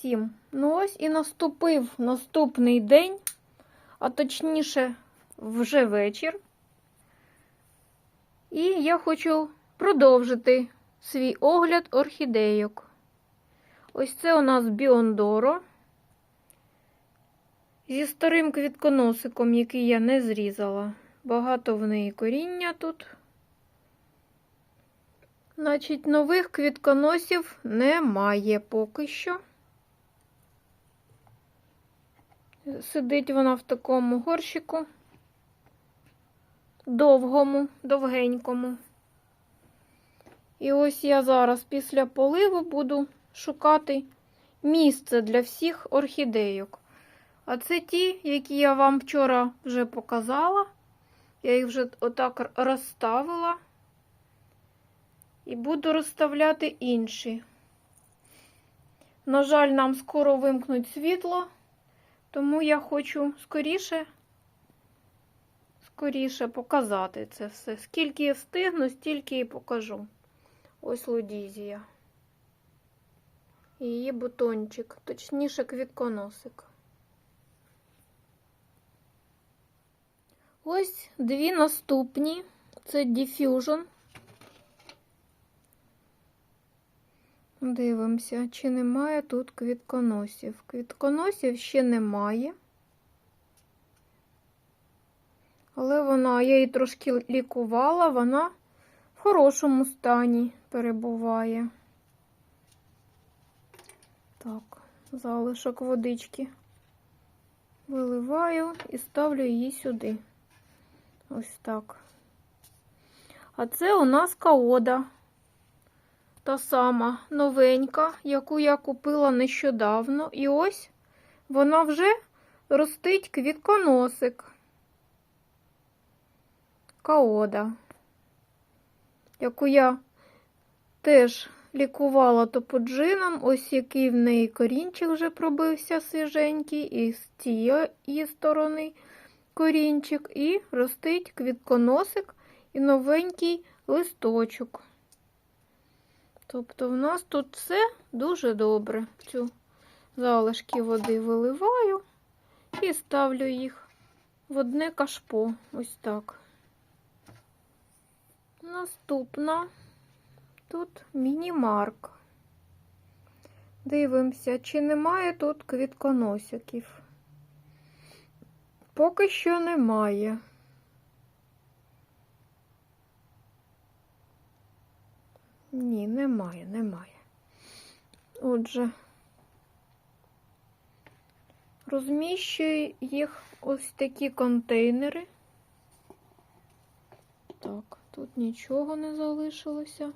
всім. Ну ось і наступив наступний день, а точніше, вже вечір. І я хочу продовжити свій огляд орхідейок. Ось це у нас Біондоро. Зі старим квітконосиком, який я не зрізала. Багато в неї коріння тут. Значить, нових квітконосів немає поки що. Сидить вона в такому горщику. Довгому, довгенькому. І ось я зараз після поливу буду шукати місце для всіх орхідейок. А це ті, які я вам вчора вже показала. Я їх вже отак розставила. І буду розставляти інші. На жаль, нам скоро вимкнуть світло, тому я хочу скоріше, скоріше показати це все. Скільки встигну, стільки і покажу. Ось лудізія. Її бутончик, точніше, квітконосик. Ось дві наступні. Це Diffusion. Дивимося, чи немає тут квітконосів. Квітконосів ще немає. Але вона, я її трошки лікувала, вона в хорошому стані перебуває. Так, залишок водички виливаю і ставлю її сюди. Ось так. А це у нас каода. Та сама новенька, яку я купила нещодавно. І ось вона вже ростить квітконосик. Каода, яку я теж лікувала топоджином. Ось який в неї корінчик вже пробився свіженький, і з цієї сторони корінчик, і ростить квітконосик і новенький листочок. Тобто в нас тут все дуже добре. Цю залишки води виливаю і ставлю їх в одне кашпо. Ось так. Наступна тут міні-марк. Дивимося, чи немає тут квітконосиків. Поки що немає. Ні, немає, немає. Отже, розміщую їх ось такі контейнери. Так, тут нічого не залишилося.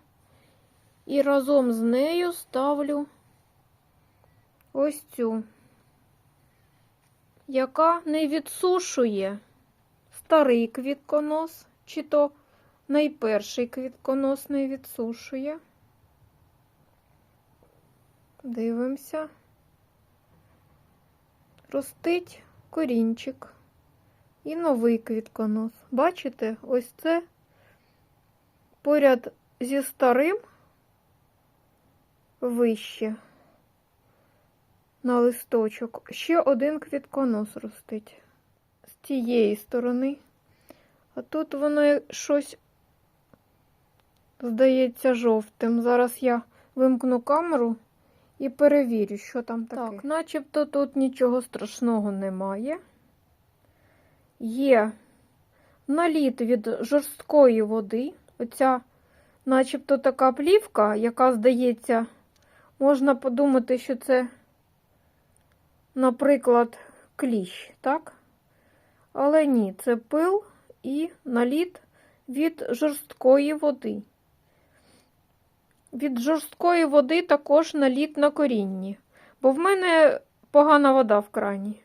І разом з нею ставлю ось цю, яка не відсушує старий квітконос, чи то найперший квітконос не відсушує. Дивимося. Ростить корінчик і новий квітконос. Бачите, ось це поряд зі старим вище на листочок. Ще один квітконос ростить з цієї сторони. А тут воно щось здається жовтим. Зараз я вимкну камеру і перевірю, що там таке. Так, начебто тут нічого страшного немає. Є наліт від жорсткої води. Оця, начебто, така плівка, яка, здається, можна подумати, що це, наприклад, кліщ, так? Але ні, це пил і наліт від жорсткої води. Від жорсткої води також наліт на корінні, бо в мене погана вода в крані.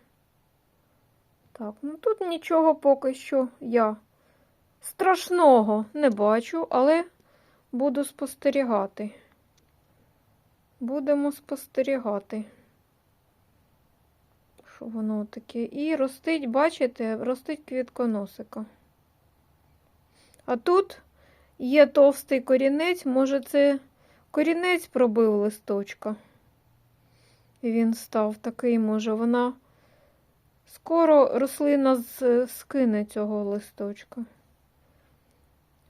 Так, ну тут нічого поки що я страшного не бачу, але буду спостерігати. Будемо спостерігати, що воно таке. І ростить, бачите, ростить квітконосика. А тут є товстий корінець, може, це корінець пробив листочка. він став такий, може, вона скоро рослина з- скине цього листочка.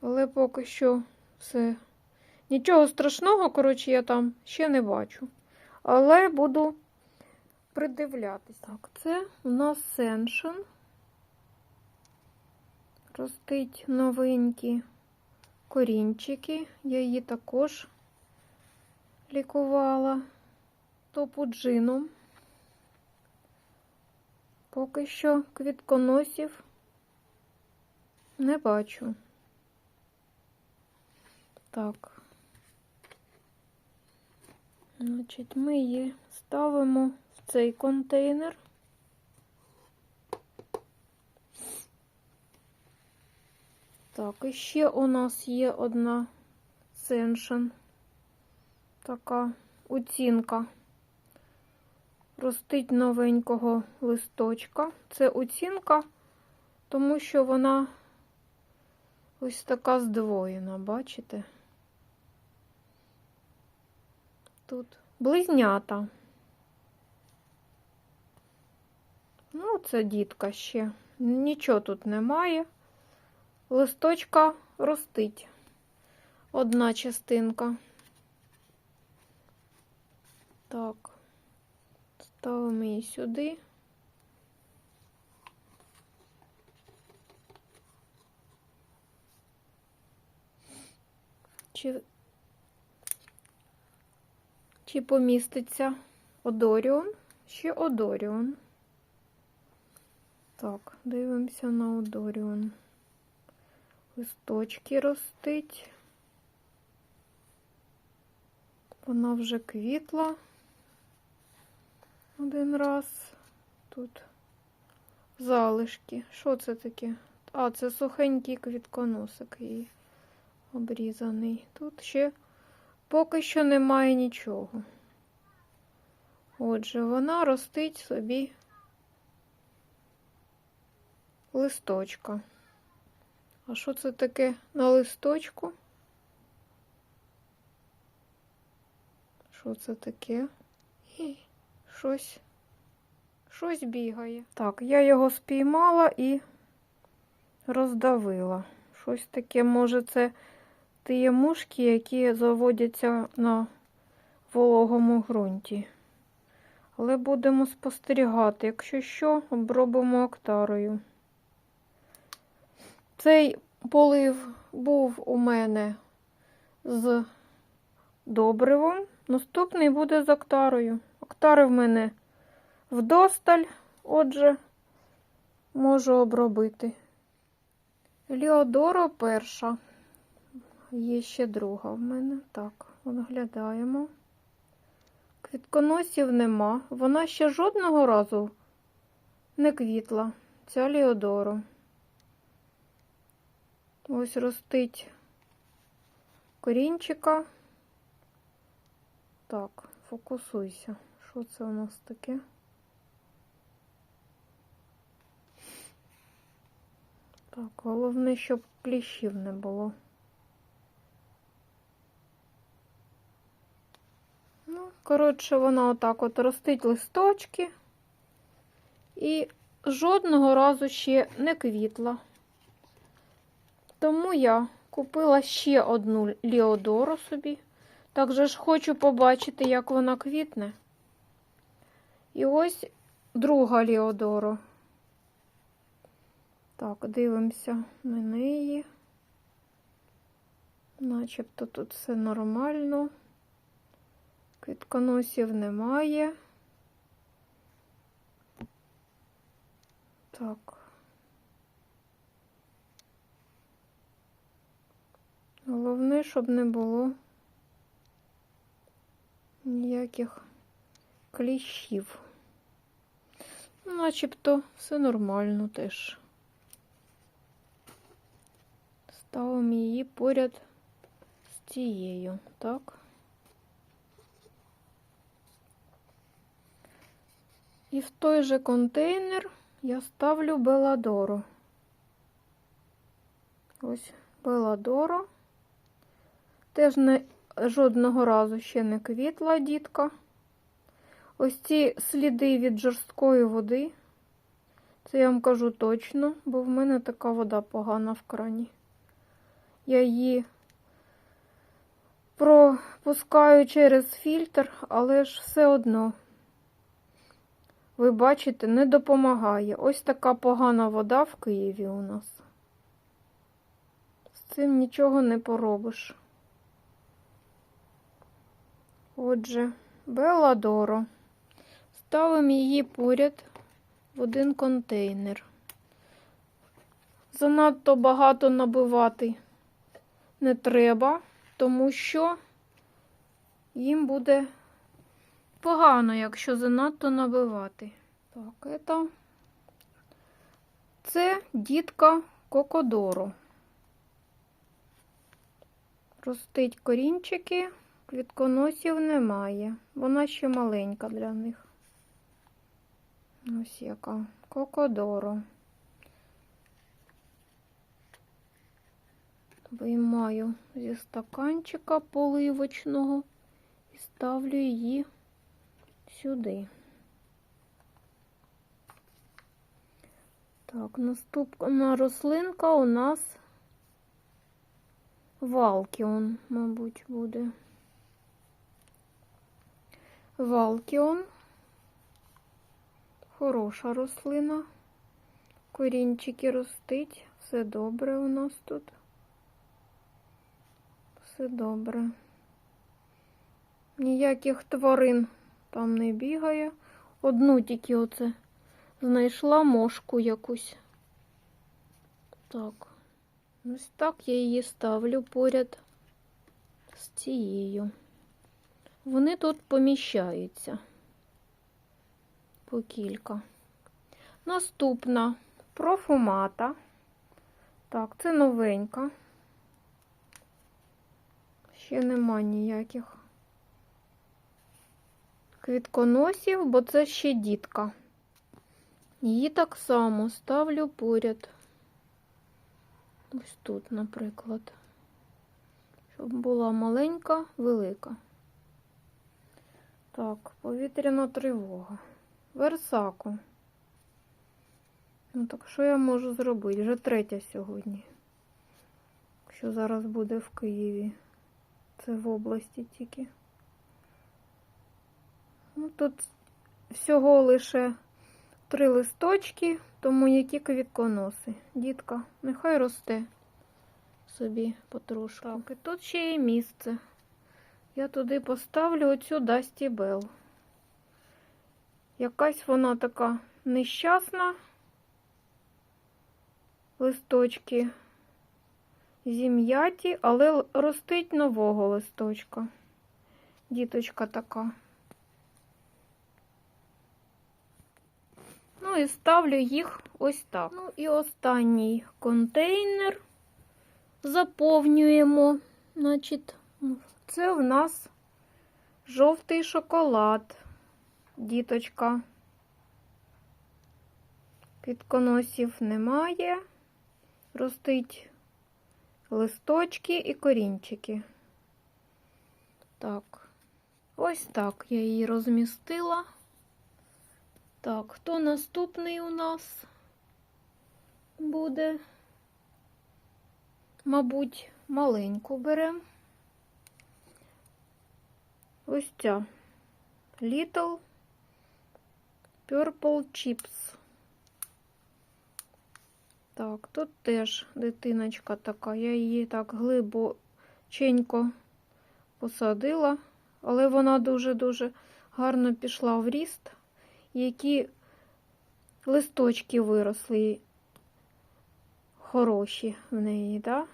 Але поки що все. Нічого страшного, коротше, я там ще не бачу. Але буду придивлятись. Так, це у нас сеншен. Ростить новенькі корінчики. Я її також лікувала топуджином. Поки що квітконосів не бачу. Так. Значить, ми її ставимо в цей контейнер. Так, і ще у нас є одна сеншен. Така оцінка. Ростить новенького листочка. Це оцінка, тому що вона ось така здвоєна, бачите? Тут близнята. Ну, це дітка ще. Нічого тут немає. Листочка ростить. Одна частинка. Так, ставимо її сюди. Чи, чи поміститься Одоріон? Ще Одоріон. Так, дивимося на Одоріон. Листочки ростить. Вона вже квітла один раз. Тут залишки. Що це таке? А, це сухенький квітконосик її обрізаний. Тут ще поки що немає нічого. Отже, вона ростить собі листочка. А що це таке на листочку? Що це таке? Щось, щось бігає. Так, я його спіймала і роздавила. Щось таке, може, це ті мушки, які заводяться на вологому ґрунті. Але будемо спостерігати. Якщо що, обробимо актарою. Цей полив був у мене з добривом. Наступний буде з актарою. Актари в мене вдосталь, отже, можу обробити. Ліодоро перша. Є ще друга в мене. Так, оглядаємо. Квітконосів нема. Вона ще жодного разу не квітла. Ця Ліодоро. Ось ростить корінчика. Так, фокусуйся. Що це у нас таке? Так, головне, щоб кліщів не було. Ну, коротше, вона отак от ростить листочки і жодного разу ще не квітла. Тому я купила ще одну Ліодору собі. Так же ж хочу побачити, як вона квітне. І ось друга Ліодоро. Так, дивимося на неї. Начебто тут все нормально. Квітконосів немає. Так. Головне, щоб не було ніяких кліщів. Начебто все нормально теж. Ставимо її поряд з цією, так? І в той же контейнер я ставлю Беладору. Ось Беладоро. Теж не, жодного разу ще не квітла дітка. Ось ці сліди від жорсткої води. Це я вам кажу точно, бо в мене така вода погана в крані. Я її пропускаю через фільтр, але ж все одно, ви бачите, не допомагає. Ось така погана вода в Києві у нас. З цим нічого не поробиш. Отже, Беладоро. Ставимо її поряд в один контейнер. Занадто багато набивати не треба, тому що їм буде погано, якщо занадто набивати. Так, це, це дітка Кокодоро. Ростить корінчики, квітконосів немає. Вона ще маленька для них. Ось яка Кокодоро. Виймаю зі стаканчика поливочного і ставлю її сюди. Так, наступна рослинка у нас Валкіон, мабуть, буде. Валкіон. Хороша рослина. Корінчики ростить. Все добре у нас тут. Все добре. Ніяких тварин там не бігає. Одну тільки оце знайшла мошку якусь. Так. Ось так я її ставлю поряд з цією. Вони тут поміщаються по кілька. Наступна профумата. Так, це новенька. Ще нема ніяких квітконосів, бо це ще дітка. Її так само ставлю поряд. Ось тут, наприклад. Щоб була маленька, велика. Так, повітряна тривога. Версаку. Ну так що я можу зробити? Вже третя сьогодні. Якщо зараз буде в Києві. Це в області тільки. Ну, тут всього лише три листочки, тому які квітконоси. Дітка, нехай росте собі потрошку. Так, і тут ще є місце. Я туди поставлю оцю Дасті Бел. Якась вона така нещасна. Листочки зім'яті, але ростить нового листочка. Діточка така. Ну і ставлю їх ось так. Ну і останній контейнер заповнюємо. Значить, це в нас жовтий шоколад, діточка. Квітконосів немає. Ростить листочки і корінчики. Так, ось так я її розмістила. Так, хто наступний у нас буде? Мабуть, маленьку беремо. Ось ця Little Purple Chips. Так, тут теж дитиночка така. Я її так глибоченько посадила, але вона дуже-дуже гарно пішла в ріст, які листочки виросли хороші в неї, да?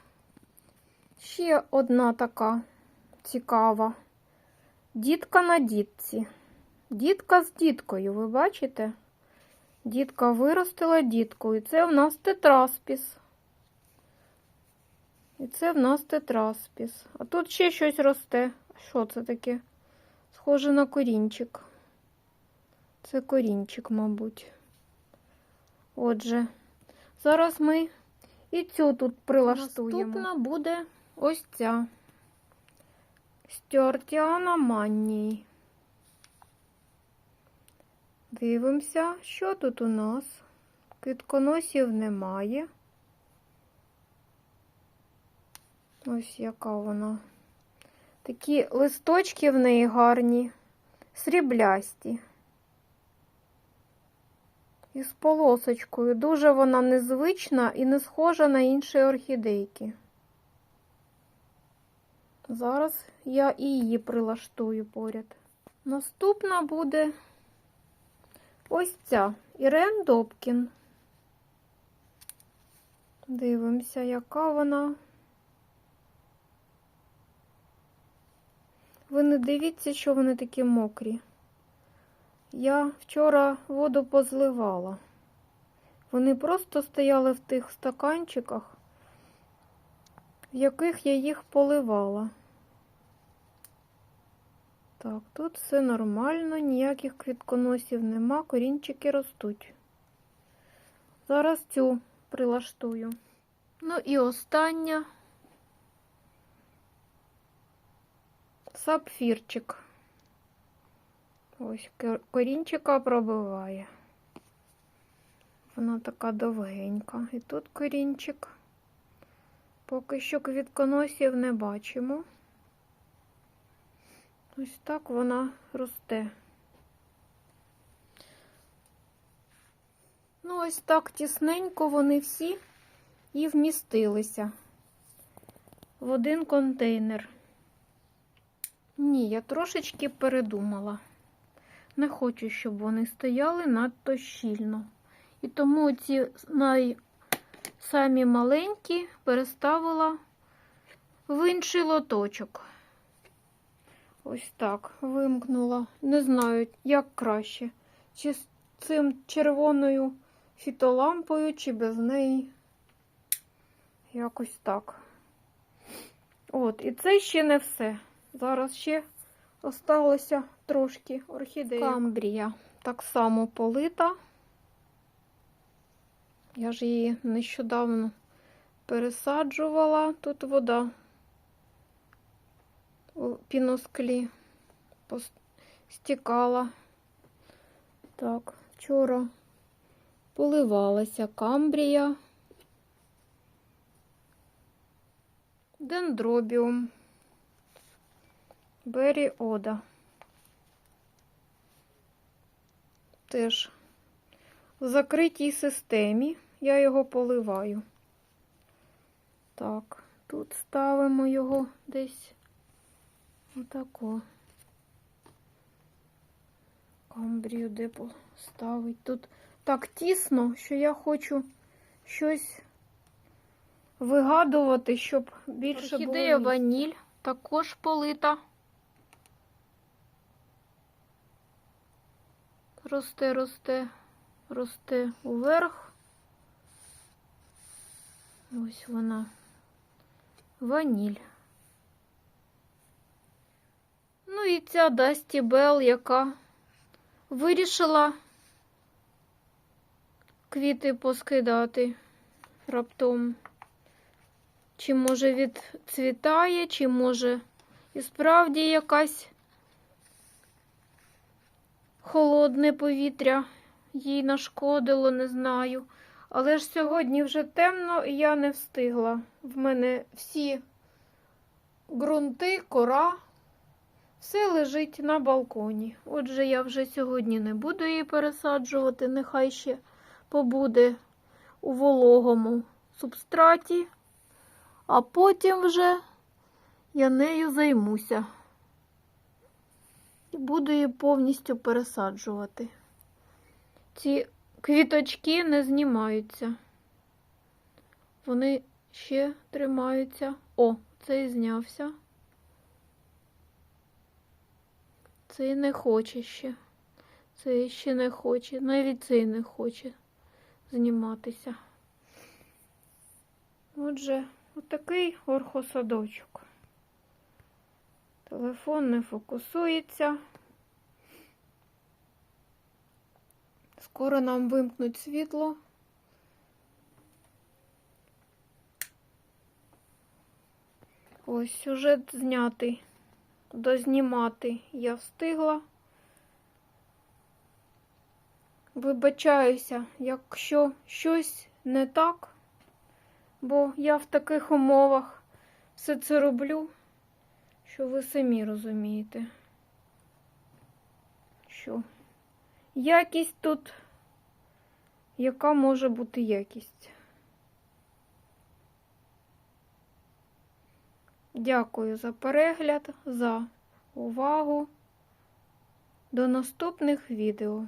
Ще одна така цікава. Дітка на дітці. Дітка з діткою, ви бачите? Дітка виростила дітку. І це в нас тетраспіс. І це в нас тетраспіс. А тут ще щось росте. Що це таке? Схоже на корінчик. Це корінчик, мабуть. Отже, зараз ми і цю тут прилаштуємо. Наступна буде ось ця. Стюартіана Манній. Дивимося, що тут у нас. Квітконосів немає. Ось яка вона. Такі листочки в неї гарні, сріблясті. І з полосочкою. Дуже вона незвична і не схожа на інші орхідейки. Зараз я і її прилаштую поряд. Наступна буде ось ця Ірен Добкін. Дивимося, яка вона. Ви не дивіться, що вони такі мокрі. Я вчора воду позливала. Вони просто стояли в тих стаканчиках, в яких я їх поливала. Так, тут все нормально, ніяких квітконосів нема, корінчики ростуть. Зараз цю прилаштую. Ну і остання сапфірчик. Ось корінчика пробиває. Вона така довгенька. І тут корінчик. Поки що квітконосів не бачимо. Ось так вона росте. Ну, ось так тісненько вони всі і вмістилися в один контейнер. Ні, я трошечки передумала. Не хочу, щоб вони стояли надто щільно. І тому ці най... маленькі переставила в інший лоточок. Ось так вимкнула. Не знаю, як краще. Чи з цим червоною фітолампою, чи без неї. Якось так. От, і це ще не все. Зараз ще осталося трошки орхідеї. Камбрія так само полита. Я ж її нещодавно пересаджувала. Тут вода піносклі стікала. Так, вчора поливалася камбрія, дендробіум, бері ода. Теж в закритій системі я його поливаю. Так, тут ставимо його десь отако. Камбрію де поставить. Тут так тісно, що я хочу щось вигадувати, щоб більше Орхідея було. ваніль також полита. Росте, росте, росте уверх. Ось вона. Ваніль. Ну і ця Дасті Белл, яка вирішила квіти поскидати раптом. Чи може відцвітає, чи може і справді якась холодне повітря їй нашкодило, не знаю. Але ж сьогодні вже темно, і я не встигла. В мене всі ґрунти, кора, все лежить на балконі. Отже, я вже сьогодні не буду її пересаджувати, нехай ще побуде у вологому субстраті, а потім вже я нею займуся і буду її повністю пересаджувати. Ці квіточки не знімаються. Вони ще тримаються. О, цей знявся. Цей не хоче ще. Цей ще не хоче. Навіть цей не хоче зніматися. Отже, отакий орхосадочок. Телефон не фокусується. Скоро нам вимкнуть світло. Ось сюжет знятий. Дознімати я встигла. Вибачаюся, якщо щось не так, бо я в таких умовах все це роблю, що ви самі розумієте, що якість тут, яка може бути якість. Дякую за перегляд, за увагу. До наступних відео.